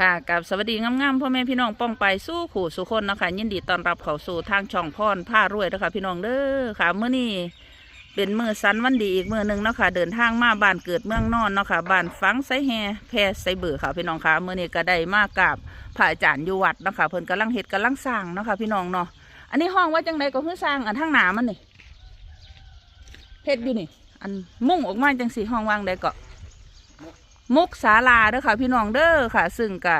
ค่ะกับสวัสดีงามๆพ่อแม่พี่น้องป้องไปสู้ขู่สุคนนะคะยินดีต้อนรับเข้าสู่ทางช่องพรผ้ารวยนะคะพี่น้องเด้อค่ะเมื่อนี้เป็นมือสันวันดีอีกมือหนึ่งเนาะค่ะเดินทางมาบ้านเกิดเมืองนอนเนาะค่ะบ้านฟังไซแฮแพรไซเบื่อค่ะพี่น้องค่ะเมื่อนี้ก็ได้มากับพระอาจารย์อยู่วัดเนาะค่ะเพิ่นกำลังเฮ็ดกำลังสร้างเนาะค่ะพี่น้องเนาะอันนี้ห้องว่าจังไดก็คือสร้างอันทางหนามันนี่เฮ็ดอยู่นี่ อันมุ่งออกมาจังสีห้องว่างได้ก็ มุกศาลาเด้อค่ะ พี่น้องเด้อค่ะ ซึ่งกะ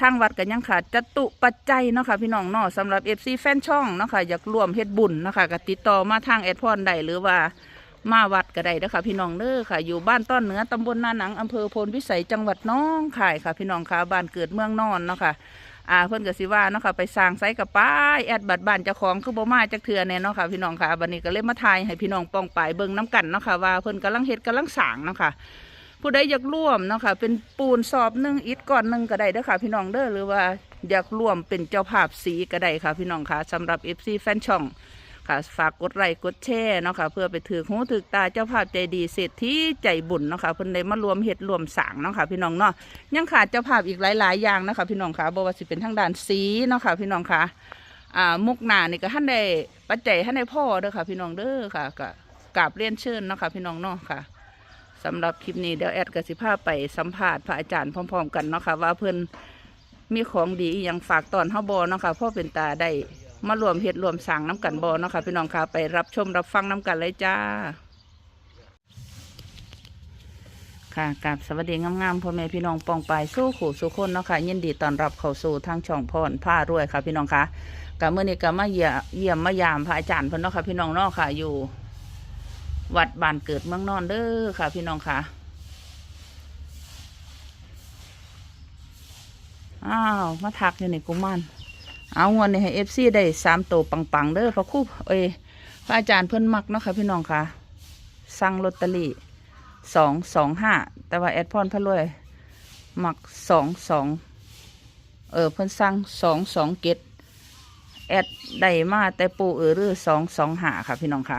ทางวัดกันยังค่ะจตุปัจจัยเนาะค่ะพี่น้องเนาะสำหรับเอฟซีแฟนช่องเนาะค่ะอยากร่วมเฮ็ดบุญเนาะค่ะก็ติดต่อมาทางแอดพรได้หรือว่ามาวัดก็ได้เด้อค่ะ พี่น้องเด้อค่ะ อยู่บ้านต้นเหนือตำบลนาหนังอำเภอโพนวิสัยจังหวัดน้องคายค่ะ พี่น้องค่ะบ้านเกิดเมืองนอนเนาะค่ะอ่าเพิ่อนก็สิว่าเนาะค่ะไปสร้างไซกับป้ายแอดบัตรบ้านเจ้าของคือบ่มาจักเทื่อแน่เนาะค่ะพี่น้องค่ะบัดนี้ก็เลยมาทายให้พี่น้องปองปายเบิ่งน้กันเนาะค่ะว่าเพิ่อนกำลังเฮ็ดกำลังสร้างเนาะค่ะ ผู้ใดอยากร่วมเนาะค่ะเป็นปูนสอบหนึ่งอิฐก้อนหนึ่งก็ได้เด้อค่ะ พี่น้องเด้อหรือว่าอยากร่วมเป็นเจ้าภาพสีก็ได้ค่ะ พี่น้องค่ะสำหรับ FC แฟนช่องค่ะฝากกดไลค์กดแชร์เนาะค่ะเพื่อไปถือหูถือตาเจ้าภาพใจดีเศรษฐีใจบุญเนาะค่ะเพิ่นได้มารวมเฮ็ดรวมสางเนาะค่ะพี่น้องเนาะยังขาดเจ้าภาพอีกหลายๆอย่างนะคะพี่น้องค่ะบ่ว่าสิเป็นทางด้านสีเนาะค่ะพี่น้องค่ะอ่ามุกหนานี่ก็ท่านได้ปัจจัยท่านได้พ่อเด้อค่ะ พี่น้องเด้อค่ะก็กราบเรียนเชิญเนาะค่ะพี่น้องเนาะค่ะ สำหรับคลิปนี้เดี๋ยวแอดกสิภาไปสัมภาษณ์พระอาจารย์พร้อม ๆ กันเนาะค่ะว่าเพิ่อนมีของดีอหย่างฝากตอนเฮาบอเนาะค่ะพ่อเป็นตาได้มารวมเฮ็ดรวมสร้างน้ำกันบอเนาะค่ะพี่น้องค่ะไปรับชมรับฟังน้ำกันเลยจ้า ค่ะกับสวัสดีงามๆพ่อแม่พี่น้องปองปายสู้ขู่สู้คนเนาะค่ะยินดีต้อนรับเข้าสู่ทางช่องพรผ้ารวยค่ะพี่น้องค่ะกับเมื่อนี้ก็มาเยี่ยเยี่ยมมายามพระอาจารย์เพิ่นเนาะค่ะพี่น้องเนาะค่ะอยู่ วัดบ้านเกิดเมืองนอนเด้อค่ะ พี่น้องค่ะอ้าวมาทักอยู่ในกุมันเอางวนนี่ให้เอฟซีได้สามโตวปังๆเด้อพระคู่เอ้ยพระอาจารย์เพิ่นมักเนาะค่ะพี่น้องค่ะสั่งลอตเตอรี่สองสองห้าแต่ว่าแอดพรพระรวยมักสองสองเออเพิ่นสั่งสองสองเกตแอดได้มาแต่ปูเออรือสองสองห้าค่ะพี่น้องค่ะ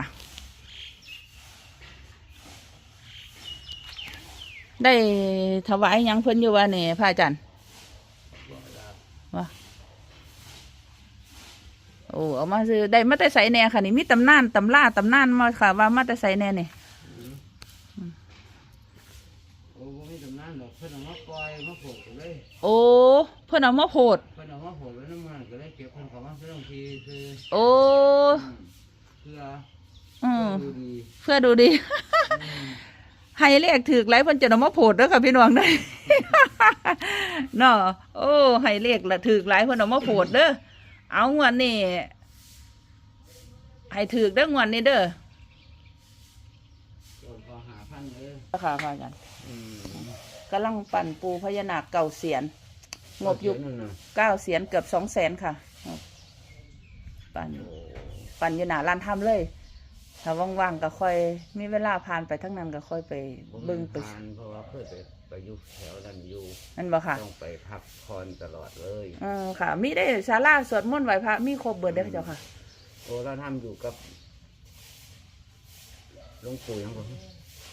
ได้ถวายหยังเพิ่นอยู่ว่าเนี่ยพระอาจารย์ว่าโอ้เอามาซื้อได้มาแต่ใส่แน่ค่ะ นี่มีตำนานตำล่าตำนานมาค่ะ ว่ามาแต่ใส่แน่เนี่ยโอ้บ่มีตำนานดอกเพิ่นเอามาปล่อยมาโผล่เลยโอ้เพิ่นเอามาโพด เพิ่นเอามาโผล่ไว้น้ำมันก็เลยเก็บเพิ่นเขามาเพื่อทีคือโอ้เพื่ออืมดูดี เพื่อดูดี ให้เลขถือไรเพิ่นจะเอามาโพดเด้อค่ะพี่น้องได้เนาะโอ้ให้เลขละถือไรเพิ่นเอามาโพดเด้อเอางวดนี่ให้ถือเด้องวดนี้เด้อโดนพอหาพันเลยค่ะพระอาจารย์อืมกำลังปั่นปูพญานาคเก่าเสียนงบอยู่นั่นน่ะเก้าเสียนเกือบสองแสนค่ะ ปั่นโอ้ปั่นอยู่หนาลานทำเลย ถ้าว่างๆก็ค่อย มีเวลาผ่านไปทั้งนั้นก็ค่อยไปบ่เบิ่งมีไปทานเพราะว่าเพิ่นไปไปอยู่แถวนั้นอยู่นั่นบ่ค่ะต้องไปพักผ่อนตลอดเลยเออค่ะ มีได้ศาลาสวดมนต์ไหวพระมีครบเบิดได้อเจ้าค่ะ โอ้เราทำอยู่กับหลวงปู่ยังบ่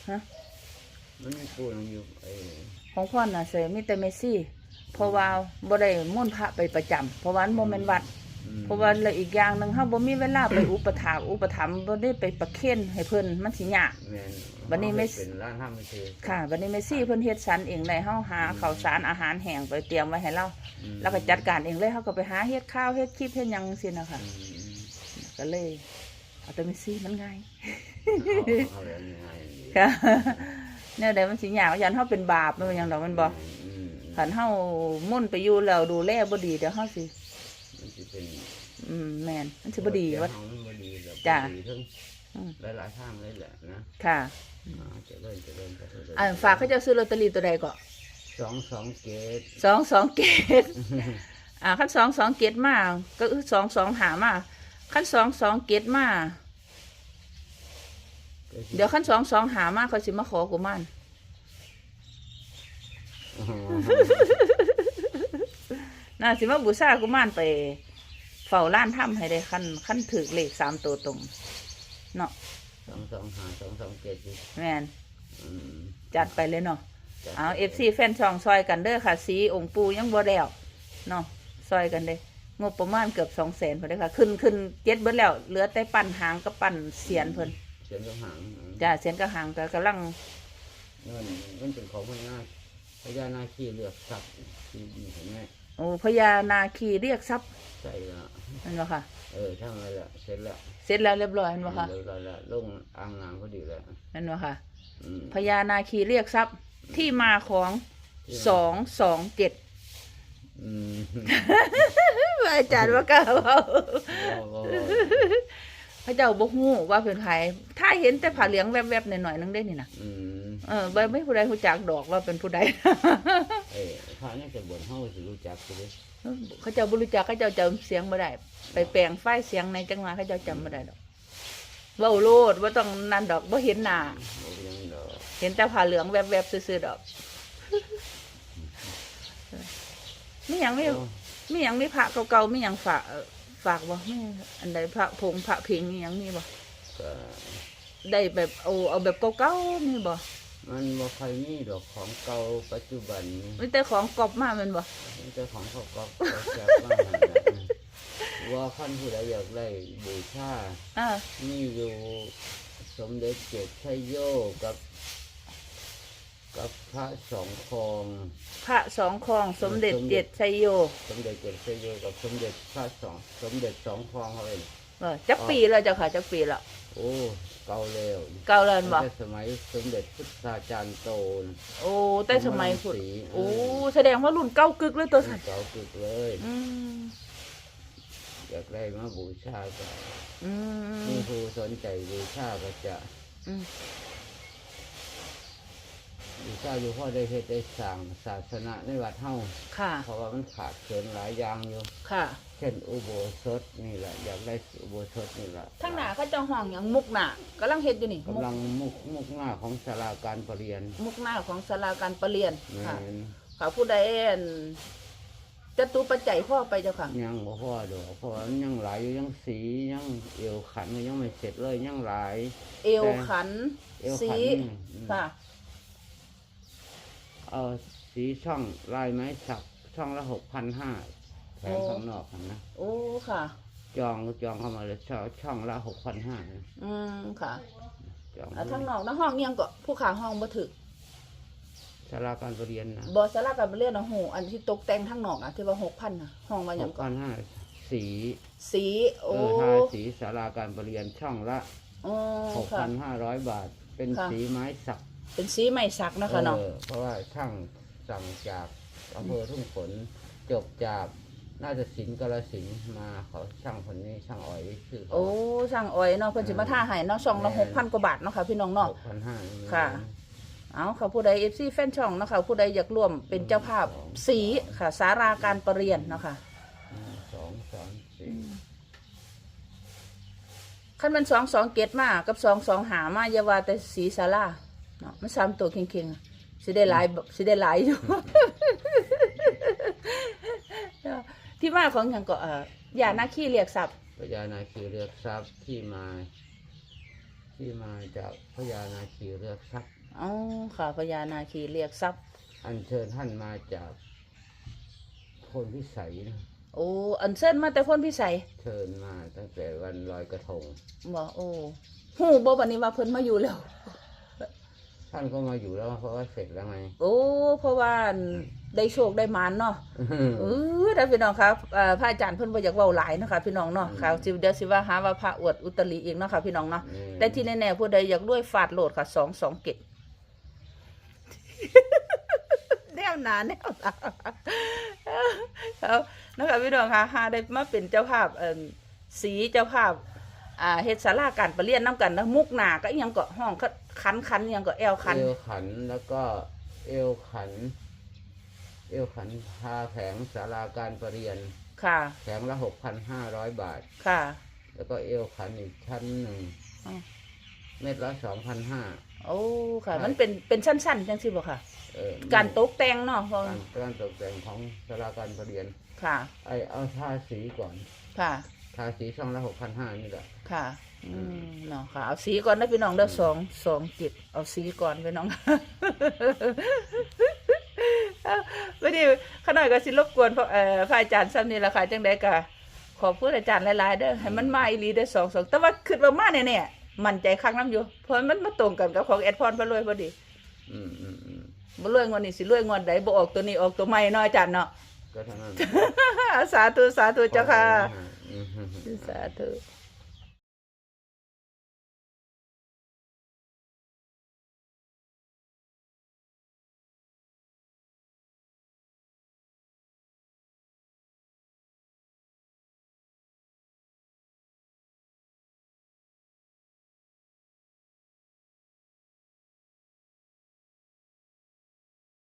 ฮะมันมีปู่ยังอยู่ไอ้ของพ่อน่ะเสยมีแต่เมสซี่เพราะว่าบ่ได้ม่นต์พระไปประจำเพราะว่ามันบ่แม่นวัดอืม เพราะว่าแล้วอีกอย่างหนึงเฮาบ่มีเวลาไปอุปถากอุปถัมภ์บ่ได้ไปประเคนให้เพิ่นมันสิยาก แม่นบัดนี้ไม่ เป็นร้านทำไม่คือค่ะบัดนี้เมสซี่เพิ่นเฮ็ดสันเองได้เฮาหาข้าวสารอาหารแห้งไปเตรียมไว้ให้เรา อืมแล้วก็จัดการเองเลยเฮาก็ไปหาเฮ็ดข้าวเฮ็ดคลิปเฮ็ดหยังซี่นะคะอืมก็เลยเอาแต่เมสซี่มันง่าย เอาเอาแล้วยังไงดีค่ะ แนวใดมันสิยากยันเฮาเป็นบาปมันเป็นหยังดอกมันบ่อืมคันเฮามุ่นไปอยู่แล้วดูแลบ่ดีเดี๋ยวเฮาสิมันจะเป็น อืมแม่นมันสิบ่ดีเยวว่าเฮามันบ่ดีแบบจ้ะบ่ดีทั้งอืมหลายๆทางเลยแหละนะค่ะอ่าเจะเริ่มจะเริ่มจะเริ่มอ่าฝากเขาเจ้าซื้อลอตเตอรี่ตัวใดก็สองสองเกตสองสองเกตอ่าขั้นสองสองเกตมาก็คือสองสองหามาขั้นสองสองเกตมาเดี๋ยวขั้นสองสองหามาเขาสิมาขอกูมันอ๋อน่าสิมาบูชากูมันไป เฝ้าร้านถ้ำให้ได้ขั้นขั้นถือเลขสามตัวตรง เนาะสองสองหาสองสองเกตสิแม่นอืมจัดไปเลยเนาะจัดเอาเอฟซีแฟนช่องซอยกันเด้อค่ะ สีองค์ปูยังบ่แล้วเนาะซอยกันเด้งบประมาณเกือบสองแสนพอได้อค่ะ ขึ้นขึ้นเจ็ดเบิดแล้วเหลือแต่ปั่นหางกับปั่นเสียนเพิ่นเสียงกระหังจ้าเสียนกับหางก็กำลังเงินมันเป็นของพญาพญานาคีเลือกทรัพย์ที่นี่เห็นไหมโอ้พญานาคีเรียกทรัพย์ใช่ละ นั่นบ่ค่ะ เออทั้งนั้นแหละเสร็จแล้วเสร็จแล้วเรียบร้อยนั่นบ่ค่ะเรียบร้อยแล้วลงอ่างน้ำพอดีแล้วนั่นบ่ค่ะอืมพญานาคีเรียกทรัพย์ที่มาของสองสองเจ็ดอืมอาจารย์ว่ากล้าเว้าว้าวว้าวพระเจ้าบ่ฮู้ว่าเป็นไผถ้าเห็นแต่ผ้าเหลืองแวบๆหน่อยๆนึงได้นี่น่ะอืมเออบ่ไม่ผู้ใดรู้จักดอกว่าเป็นผู้ใด เอ้ยพระนี่จะบวชเฮาสิรู้จักสิเด้ เขาเจ้าบริจาคเขาเจ้าจำเสียงบ่ได้ ไปแปลงไฟเสียงในจังหวะเขาเจ้าจำบ่ได้ดอกเว้าโลดว่าต้องนั่นดอกบ่เห็นหน้าบ่เป็นหยังดอกเห็นแต่ผ้าเหลืองแวบๆซื่อๆดอกมีหยังมีมีหยังมีพระเก่าๆมีหยังฝากเอ่อฝากบ่มีอันใดพระผงพระเพลงมีหยังมีบ่ก็ได้แบบเอาเอาแบบเก่าๆมีบ่ มันบ่ค่อยมีดอกของเก่าปัจจุบันนี้มีแต่ของกรอบมาแม่นบ่มีแต่ของเขาก็เขาแซ่บมากนั่นแหละว่าคันผู้ใดอยากได้บูชาอ่านี่อยู่สมเด็จเจ็ดชัยโยกับ กับพระสองคอง พระสองคองสมเด็จ เจ็ดชัยโยสมเด็จเจ็ดชัยโยกับสมเด็จพระสองสมเด็จสองคองเขาเอง เออจักปีแล้วเจ้าค่ะจักปีแล้วโอ้ เก่าแล้วเก่าแล้วแม่นบ่ตั้งแต่สมัยสมเด็จพุทธาจารย์โตนโอ้แต่สมัยพุทธสีโอ้แสดงว่ารุ่นเก้ากึกเลยตัวสันเก่าตึกเลยอืมอยากได้มาบูชาก็อืมมีผู้สนใจบูชาก็จะ อืมบูชาอยู่พ่อได้เฮ็ดได้สั่งศาสนาในวัดเฮาค่ะ เพราะว่ามันขาดเกินหลายอย่างอยู่ ค่ะ เช่นอุโบสถนี่แหละอยากได้อุโบสถนี่แหละทั้งหน้าเขาเจ้าห้องอย่างมุกหน้ากำลังเฮ็ดอยู่นี่มุกกำลังมุกมุกหน้าของศาลาการประเรียนมุกหน้าของศาลาการประเรียนแม่ค่ะนค่ะผู้ใดอั่นจตุปัจจัยพ่อไปเจ้าค่ะยังบ่พอดอกเพราะว่ามันยังหลายอยู่ยังสียังเอวขันก็ยังไม่เสร็จเลยยังหลาย เอวขันเอวสีขันนี่อืม ค่ะ เอาสีช่องลายไม้สักช่องละหกพันห้าแถมข้างนอกหั่นนะโอ้ค่ะ จองจองเข้ามาเลยช่องช่องละหกพันห้าอืมค่ะจองอ่าทั้งนอกนะห้องเนียงก็ผู้ขาห้องบ่ถึกศาลาการประเรียนนะบ่ศาลาการประเรียนนะโหอันที่ตกแต่งทั้งนอกอะที่ว่า6,000น่ะห้องว่าหหยังกก็พันห้าสีสีเอโอ้อทาสีศาลาการประเรียนช่องละ อ๋อหกค่ะ พันห้าร้อยบาท เป็นค่ะ สีไม้สัก เป็นสีไม้สักเนาะคะเนาะ ออเพราะว่าช่างสั่งจากอำเภอทุ่งฝนจบจากน่าจะสินกาลสินธุ์มาเขาช่างคนนี้ช่างอ้อยชื่อเขา โอ้ช่างอ้อยเนาะเพิ่นสิมาท่าให้เนาะช่องละแม่น6,000กว่าบาทเนาะค่ะพี่น้องเนาะ หกพันห้า ค่ะ เอาค่ะผู้ใด FC แฟนช่องเนาะค่ะผู้ใดอยากร่วมเป็นเจ้าภาพสีค่ะสาราการประเรียนเนาะค่ะสองสามสี่คันมัน2 2เกตมากับ2 2หามาอย่าว่าแต่สีศาลา เนาะมันสามตัวเก่งๆอะสิได้หลายบ่สิได้หลายอยู่ ที่มาของหยังก็เอ่อยานาคีเรียกทรัพย์พญานาคีเรือกทรัพย์ที่มา ที่มาจากพญานาคีเรือกทรัพย์ อ๋อค่ะพญานาคีเรียกทรัพย์ อัญเชิญท่านมาจากโคนพิสัยนะโอ้อันเส้นมาแต่คนพิสัยเชิญมาตั้งแต่วันลอยกระทงบ่โอ้หูบ่บัดนี้ว่าเพิ่นมาอยู่แล้ว ท่านก็มาอยู่แล้วเพราะว่าเสร็จแล้วไง โอ้เพราะว่าอันได้โชคได้หมานเนาะเออได้พี่น้องครับเอ่อพระอาจารย์เพิ่นบ่อยากเว้าหลายเนาะค่ะพี่น้องเนาะค่ะสิเดี๋ยวสิว่าหาว่าพระอวดอุตริอีกเนาะค่ะพี่น้องเนาะอืมแต่ที่แน่ๆผู้ใดอยากรวยฟาดโหลดค่ะ2 2เกตแนวหนาแนวหนาเอานะคะพี่น้องค่ะหาได้มาเป็นเจ้าภาพเอ่อสีเจ้าภาพ อ่าเฮ็ดศาลาการประเรียนน้ำกันนะมุกหนาก็อิหยังก็ห้องก็คันคันอิหยังก็แอวคัน เอวขันแล้วก็เอวขัน เอวขันพาแผงสาราการประเรียนค่ะ แผงละหกพันห้าร้อยบาท ค่ะ แล้วก็เอวขันอีกชั้นหนึ่งอ๋อ เม็ดละสองพันห้า โอ้ค่ะใช่มันเป็นเป็นสั้นๆจังซี่บ่ค่ะ เออการตกแต่งเนาะเพราะการการตกแต่งของสาราการประเรียน ค่ะ ไอเอาทาสีก่อน ค่ะ ทาสีช่องละหกพันห้านี่แหละ ค่ะ อืมเนาะค่ะ เอาสีก่อนนะพี่น้องเด้อสองสองจิตเอาสีก่อนพี่น้องวันนี้ขน่อยก็สิรบกวนพระเอ่อพระอาจารย์ซ้ำนี่แหละค่ะจังไดก็ขอบคุณอาจารย์หลายๆเด้อให้มันมาอีหลีได้อสองสองแต่ว่าคิดว่ามาแน่ๆมั่นใจคักน้ำอยู่ เพราะมันมาตรงกันกับของแอดพรพระรวยพอดีอืมอืมอืมบ่รวยงวดนี้สิรวยงวดใดบ่ออกตัวนี้ออกตัวใหม่เนาะอาจารย์เนาะก็เท่านั้นสาธุสาธุเจ้าค่ะอืมอืมอืมสาธุ